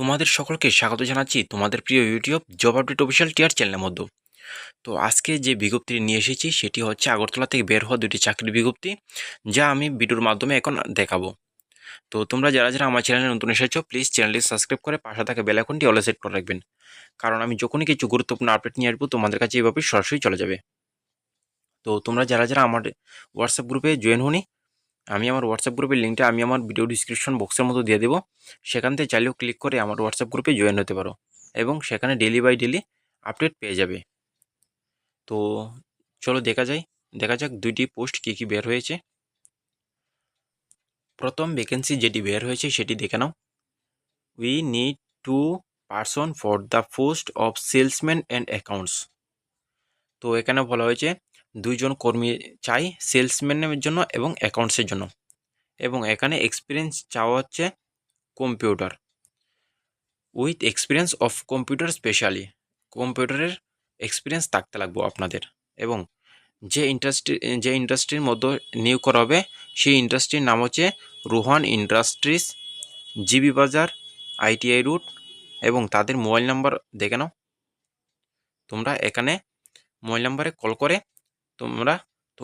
তোমাদের সকলকে স্বাগত জানাচ্ছি তোমাদের প্রিয় ইউটিউব জব আপডেট অফিসিয়াল টিয়ার চ্যানেলের মধ্যে। তো আজকে যে বিজ্ঞপ্তিটি নিয়ে এসেছি, সেটি হচ্ছে আগরতলা থেকে বের হওয়া দুটি চাকরির বিজ্ঞপ্তি, যা আমি ভিডিওর মাধ্যমে এখন দেখাবো। তো তোমরা যারা যারা আমার চ্যানেলে নতুন এসেছ প্লিজ চ্যানেলটি সাবস্ক্রাইব করে পাশে থাকা বেল আইকনটি অলে সেট করে রাখবেন। কারণ আমি যখনই কিছু গুরুত্বপূর্ণ আপডেট নিয়ে আসব, তোমাদের কাছে এইভাবে সরাসরি চলে যাবে। তো তোমরা যারা যারা আমার হোয়াটসঅ্যাপ গ্রুপে জয়েন হনি আমি আমার হোয়াটসঅ্যাপ গ্রুপের লিঙ্কটা আমি আমার ভিডিও ডিসক্রিপশন বক্সের মতো দিয়ে দেবো। সেখান থেকে চাইলেও ক্লিক করে আমার হোয়াটসঅ্যাপ গ্রুপে জয়েন হতে পারো এবং সেখানে ডেলি বাই ডেলি আপডেট পেয়ে যাবে। তো চলো দেখা যায় দেখা যাক দুইটি পোস্ট কী কী বের হয়েছে। প্রথম ভ্যাকেন্সি যেটি বের হয়েছে সেটি দেখে নাও। We need two person for the post of salesman and accounts তো এখানে বলা হয়েছে দুইজন কর্মী চাই সেলসম্যানের জন্য এবং অ্যাকাউন্টসের জন্য। এবং এখানে এক্সপিরিয়েন্স চাওয়া হচ্ছে computer with experience of computer specially কম্পিউটারের এক্সপিরিয়েন্স থাকতে লাগবো আপনাদের। এবং যে ইন্ডাস্ট্রি যে ইন্ডাস্ট্রির মধ্যে নিয়োগ করা হবে, সেই ইন্ডাস্ট্রির নাম হচ্ছে Rohan industries, G B Bazar, ITI route এবং তাদের মোবাইল নাম্বার দেখে নাও। তোমরা এখানে মোবাইল নাম্বারে কল করে তোমরা তো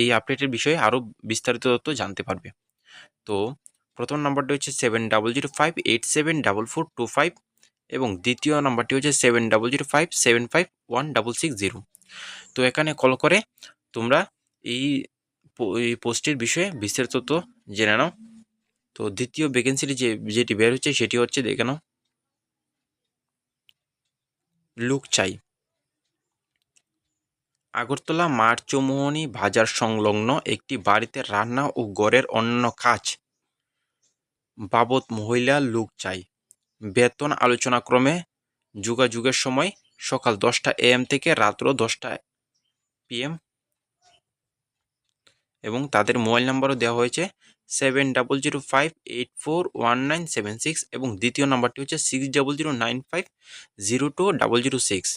এই আপডেটের বিষয়ে আরও বিস্তারিত তথ্য জানতে পারবে। তো, প্রথম নাম্বারটি হচ্ছে seven double zero five eight seven double four two five এবং দ্বিতীয় নাম্বারটি হচ্ছে seven double zero five seven five one double six zero তো, এখানে কল করে তোমরা এই পোস্টের বিষয়ে বিস্তারিত তথ্য জেনে নাও। তো, দ্বিতীয় ভ্যাকেন্সিটি যে, যেটি বের হচ্ছে সেটি হচ্ছে, দেখে নাও। লুক চাই। আগরতলা মাঠ চৌমোহনী বাজার সংলগ্ন একটি বাড়িতে রান্না ও গড়ের অন্যান্য কাজ বাবদ মহিলা লোক চাই। বেতন আলোচনাক্রমে যোগাযোগের সময় সকাল দশটা এএম থেকে রাত্র দশটা পিএম এবং তাদের মোবাইল নাম্বারও দেওয়া হয়েছে seven double zero five eight four one nine seven six এবং দ্বিতীয় নাম্বারটি হচ্ছে six double zero nine five zero two double zero six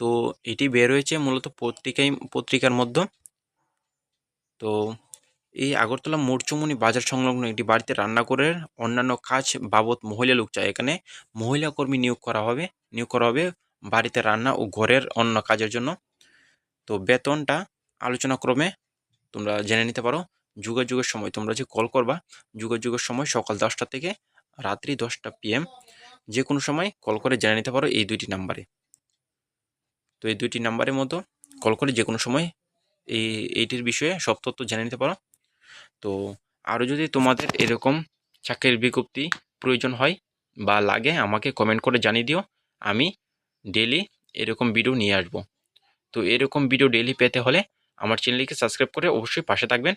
তো এটি বের হয়েছে মূলত পত্রিকায়, পত্রিকার মধ্যে। তো এই আগরতলা মোরচুমনি বাজার সংলগ্ন একটি বাড়িতে রান্না করে অন্যান্য কাজ বাবদ মহিলা লোক চায়। এখানে মহিলা কর্মী নিয়োগ করা হবে, নিয়োগ করা হবে বাড়িতে রান্না ও ঘরের অন্য কাজের জন্য। তো বেতনটা আলোচনাক্রমে তোমরা জেনে নিতে পারো। যোগাযোগের সময় তোমরা যে কল করবা, যোগাযোগের সময় সকাল দশটা থেকে রাত্রি দশটা পিএম যে কোনো সময় কল করে জেনে নিতে পারো এই দুইটি নাম্বারে। তো এই দুইটি নাম্বারের মতো কল করে যে কোনো সময় এই এইটির বিষয়ে সব তথ্য জেনে নিতে পারো। তো আরও যদি তোমাদের এরকম চাকরির বিজ্ঞপ্তি প্রয়োজন হয় বা লাগে, আমাকে কমেন্ট করে জানিয়ে দিও। আমি ডেলি এরকম ভিডিও নিয়ে আসব। তো এরকম ভিডিও ডেলি পেতে হলে আমার চ্যানেলটিকে সাবস্ক্রাইব করে অবশ্যই পাশে থাকবেন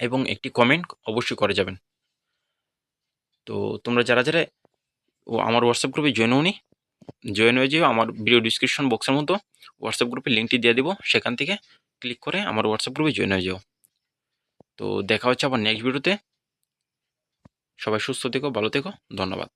এবং একটি কমেন্ট অবশ্যই করে যাবেন। তো তোমরা যারা যারা ও আমার হোয়াটসঅ্যাপ গ্রুপে জয়েন হওনি জয়েন হয়ে যেও আমার ভিডিও ডিসক্রিপশন বক্সের মতো। হোয়াটসঅ্যাপ গ্রুপে লিঙ্কটি দিয়ে দেবো। সেখান থেকে ক্লিক করে আমার হোয়াটসঅ্যাপ গ্রুপে জয়েন হয়ে যাও। তো দেখা হচ্ছে আবার নেক্সট ভিডিওতে সবাই সুস্থ থেকো, ভালো থেকো। ধন্যবাদ।